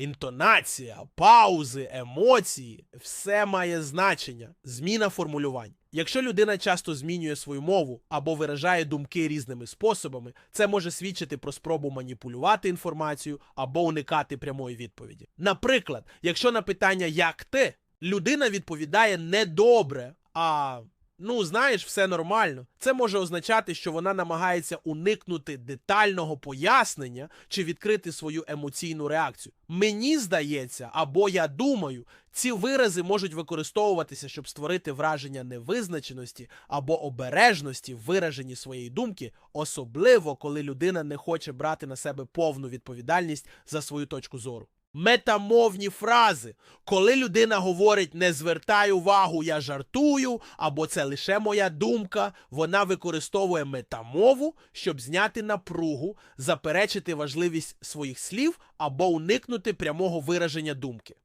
Інтонація, паузи, емоції все має значення. Зміна формулювань. Якщо людина часто змінює свою мову або виражає думки різними способами, це може свідчити про спробу маніпулювати інформацію або уникати прямої відповіді. Наприклад, якщо на питання як ти, людина відповідає недобре, а ну знаєш, все нормально. Це може означати, що вона намагається уникнути детального пояснення чи відкрити свою емоційну реакцію. Мені здається, або я думаю, ці вирази можуть використовуватися, щоб створити враження невизначеності або обережності в вираженні своєї думки, особливо коли людина не хоче брати на себе повну відповідальність за свою точку зору. Метамовні фрази, коли людина говорить не звертай увагу, я жартую, або це лише моя думка, вона використовує метамову, щоб зняти напругу, заперечити важливість своїх слів або уникнути прямого вираження думки.